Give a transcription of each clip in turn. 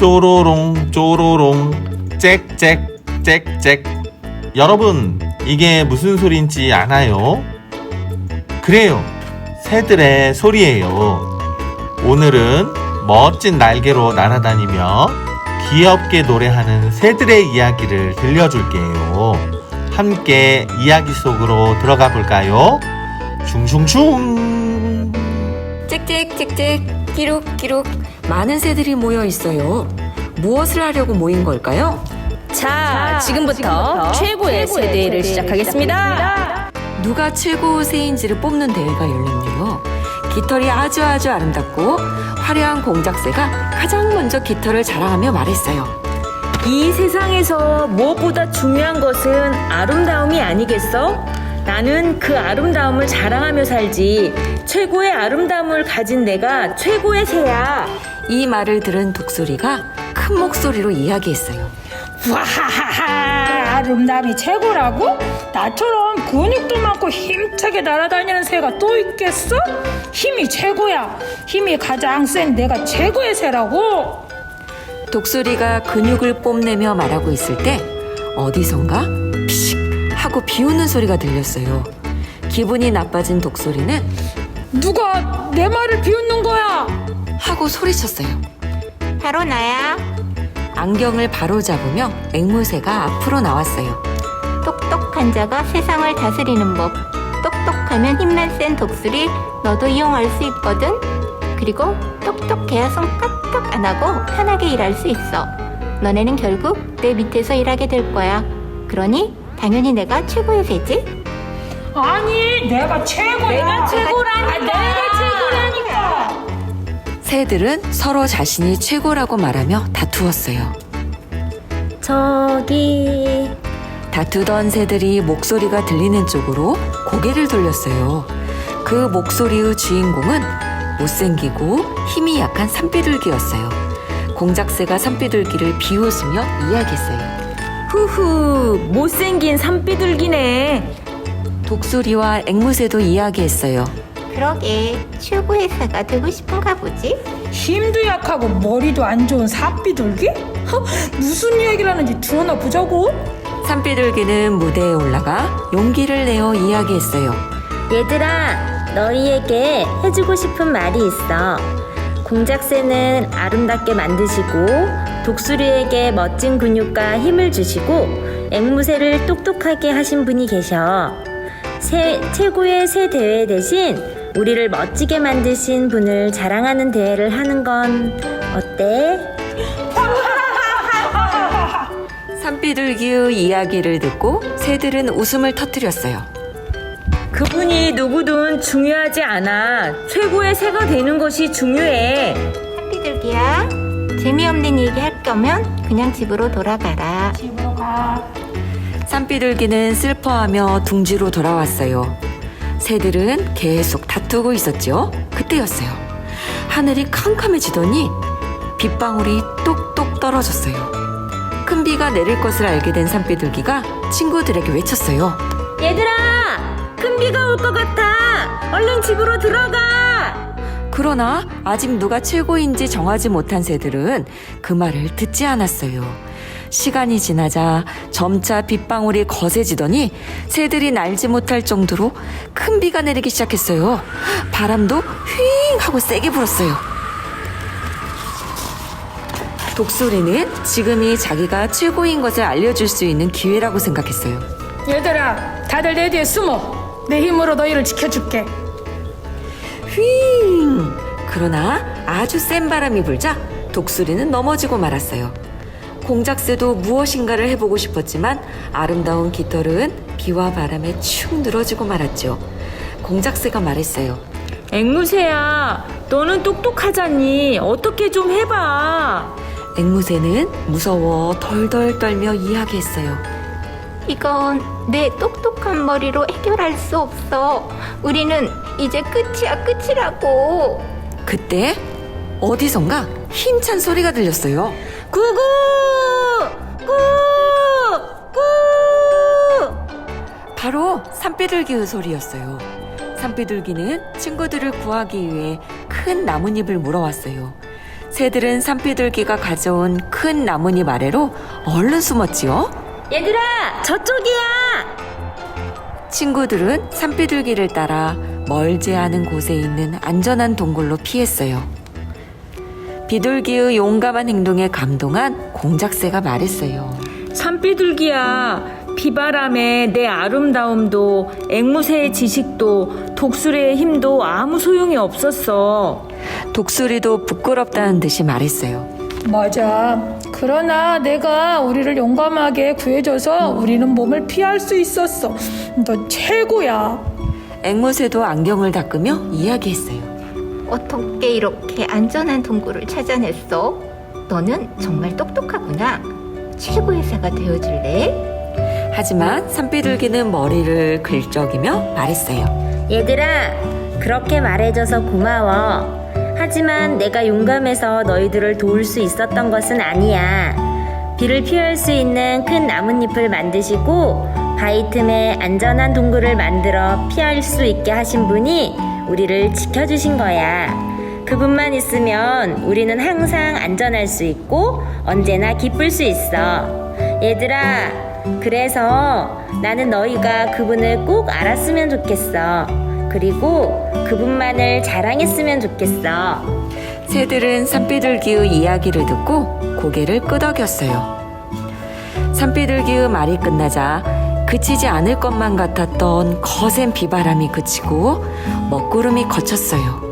쪼로롱 쪼로롱. 짹짹 짹짹 여러분 이게 무슨 소리인지 아나요? 그래요. 새들의 소리예요. 오늘은 멋진 날개로 날아다니며 귀엽게 노래하는 새들의 이야기를 들려줄게요. 함께 이야기 속으로 들어가 볼까요? 슝슝슝! 짹짹짹짹 끼룩끼룩 많은 새들이 모여 있어요. 무엇을 하려고 모인 걸까요? 자, 지금부터, 최고의 세대를 시작하겠습니다. 누가 최고 새인지를 뽑는 대회가 열렸네요. 깃털이 아주 아주 아름답고 화려한 공작새가 가장 먼저 깃털을 자랑하며 말했어요. 이 세상에서 무엇보다 중요한 것은 아름다움이 아니겠어? 나는 그 아름다움을 자랑하며 살지. 최고의 아름다움을 가진 내가 최고의 새야. 이 말을 들은 독수리가 큰 목소리로 이야기했어요. 와하하하 아름다움이 최고라고? 나처럼 근육도 많고 힘차게 날아다니는 새가 또 있겠어? 힘이 최고야 힘이 가장 센 내가 최고의 새라고 독수리가 근육을 뽐내며 말하고 있을 때 어디선가 피식 하고 비우는 소리가 들렸어요. 기분이 나빠진 독수리는 누가 내 말을 비웃는 거야 하고 소리쳤어요. 바로 나야. 안경을 바로 잡으며 앵무새가 앞으로 나왔어요. 똑똑한 자가 세상을 다스리는 법. 똑똑하면 힘만 센 독수리 너도 이용할 수 있거든. 그리고 똑똑해야 손 까딱 안 하고 편하게 일할 수 있어. 너네는 결국 내 밑에서 일하게 될 거야. 그러니 당연히 내가 최고의 새지. 아니 내가 최고야 내가 최고라니까. 아, 내가 최고라니까 새들은 서로 자신이 최고라고 말하며 다투었어요. 저기, 다투던 새들이 목소리가 들리는 쪽으로 고개를 돌렸어요. 그 목소리의 주인공은 못생기고 힘이 약한 산비둘기였어요. 공작새가 산비둘기를 비웃으며 이야기했어요. 후후, 못생긴 산비둘기네. 독수리와 앵무새도 이야기했어요. 그러게 최고의 새가 되고 싶은가 보지. 힘도 약하고 머리도 안 좋은 사비둘기? 허, 무슨 이야기를 하는지 들어나 보자고 산비둘기는 무대에 올라가 용기를 내어 이야기했어요. 얘들아, 너희에게 해주고 싶은 말이 있어. 공작새는 아름답게 만드시고, 독수리에게 멋진 근육과 힘을 주시고, 앵무새를 똑똑하게 하신 분이 계셔. 새, 최고의 새 대회 대신 우리를 멋지게 만드신 분을 자랑하는 대회를 하는 건 어때? 산비둘기의 이야기를 듣고 새들은 웃음을 터뜨렸어요. 그분이 누구든 중요하지 않아. 최고의 새가 되는 것이 중요해. 한비둘기야. 재미없는 얘기 할 거면 그냥 집으로 돌아가라. 집으로 가 산비둘기는 슬퍼하며 둥지로 돌아왔어요. 새들은 계속 다투고 있었죠. 그때였어요. 하늘이 캄캄해지더니 빗방울이 똑똑 떨어졌어요. 큰 비가 내릴 것을 알게 된 산비둘기가 친구들에게 외쳤어요. 얘들아, 큰 비가 올 것 같아. 얼른 집으로 들어가. 그러나 아직 누가 최고인지 정하지 못한 새들은 그 말을 듣지 않았어요. 시간이 지나자 점차 빗방울이 거세지더니 새들이 날지 못할 정도로 큰 비가 내리기 시작했어요. 바람도 휘잉 하고 세게 불었어요. 독수리는 지금이 자기가 최고인 것을 알려줄 수 있는 기회라고 생각했어요. 얘들아 다들 내 뒤에 숨어 내 힘으로 너희를 지켜줄게 휘잉! 그러나 아주 센 바람이 불자 독수리는 넘어지고 말았어요. 공작새도 무엇인가를 해보고 싶었지만 아름다운 깃털은 비와 바람에 축 늘어지고 말았죠. 공작새가 말했어요. 앵무새야, 너는 똑똑하잖니. 어떻게 좀 해봐. 앵무새는 무서워 덜덜 떨며 이야기했어요. 이건 내 똑똑한 머리로 해결할 수 없어. 우리는 이제 끝이야, 끝이라고. 그때 어디선가 힘찬 소리가 들렸어요. 구구! 구! 구! 바로 산비둘기의 소리였어요. 산비둘기는 친구들을 구하기 위해 큰 나뭇잎을 물어왔어요. 새들은 산비둘기가 가져온 큰 나뭇잎 아래로 얼른 숨었지요. 얘들아, 저쪽이야! 친구들은 산비둘기를 따라 멀지 않은 곳에 있는 안전한 동굴로 피했어요. 비둘기의 용감한 행동에 감동한 공작새가 말했어요. 산비둘기야, 비바람에 내 아름다움도 앵무새의 지식도 독수리의 힘도 아무 소용이 없었어. 독수리도 부끄럽다는 듯이 말했어요. 맞아. 그러나 내가 우리를 용감하게 구해줘서 우리는 몸을 피할 수 있었어. 너 최고야. 앵무새도 안경을 닦으며 이야기했어요. 어떻게 이렇게 안전한 동굴을 찾아냈어? 너는 정말 똑똑하구나. 최고의 새가 되어줄래? 하지만 산비둘기는 머리를 긁적이며 말했어요. 얘들아, 그렇게 말해줘서 고마워. 하지만 내가 용감해서 너희들을 도울 수 있었던 것은 아니야. 비를 피할 수 있는 큰 나뭇잎을 만드시고 바위 틈에 안전한 동굴을 만들어 피할 수 있게 하신 분이 우리를 지켜주신 거야. 그분만 있으면 우리는 항상 안전할 수 있고 언제나 기쁠 수 있어. 얘들아, 그래서 나는 너희가 그분을 꼭 알았으면 좋겠어. 그리고 그분만을 자랑했으면 좋겠어. 새들은 산비둘기의 이야기를 듣고 고개를 끄덕였어요. 산비둘기의 말이 끝나자 그치지 않을 것만 같았던 거센 비바람이 그치고 먹구름이 거쳤어요.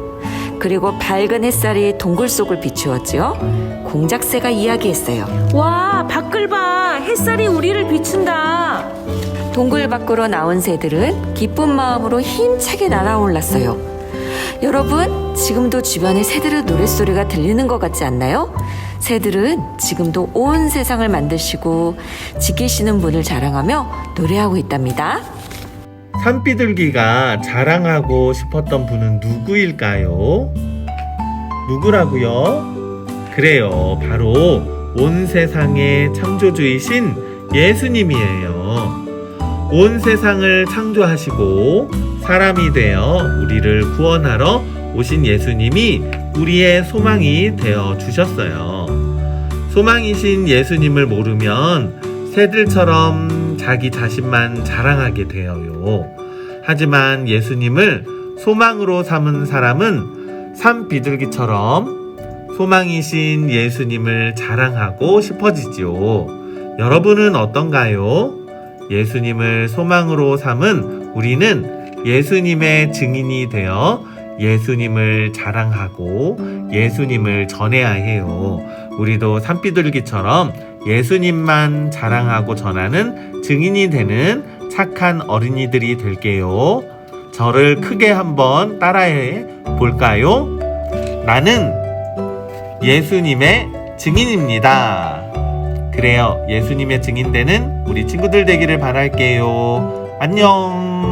그리고 밝은 햇살이 동굴 속을 비추었지요. 공작새가 이야기했어요. 와, 밖을 봐. 햇살이 우리를 비춘다. 동굴 밖으로 나온 새들은 기쁜 마음으로 힘차게 날아올랐어요. 여러분, 지금도 주변에 새들의 노랫소리가 들리는 것 같지 않나요? 새들은 지금도 온 세상을 만드시고 지키시는 분을 자랑하며 노래하고 있답니다. 산비둘기가 자랑하고 싶었던 분은 누구일까요? 누구라고요? 그래요. 바로 온 세상의 창조주이신 예수님이에요. 온 세상을 창조하시고 사람이 되어 우리를 구원하러 오신 예수님이 우리의 소망이 되어 주셨어요. 소망이신 예수님을 모르면 새들처럼 자기 자신만 자랑하게 되어요. 하지만 예수님을 소망으로 삼은 사람은 산 비둘기처럼 소망이신 예수님을 자랑하고 싶어지지요. 여러분은 어떤가요? 예수님을 소망으로 삼은 우리는 예수님의 증인이 되어 예수님을 자랑하고 예수님을 전해야 해요. 우리도 산비둘기처럼 예수님만 자랑하고 전하는 증인이 되는 착한 어린이들이 될게요. 저를 크게 한번 따라해 볼까요? 나는 예수님의 증인입니다. 그래요. 예수님의 증인 되는 우리 친구들 되기를 바랄게요. 안녕.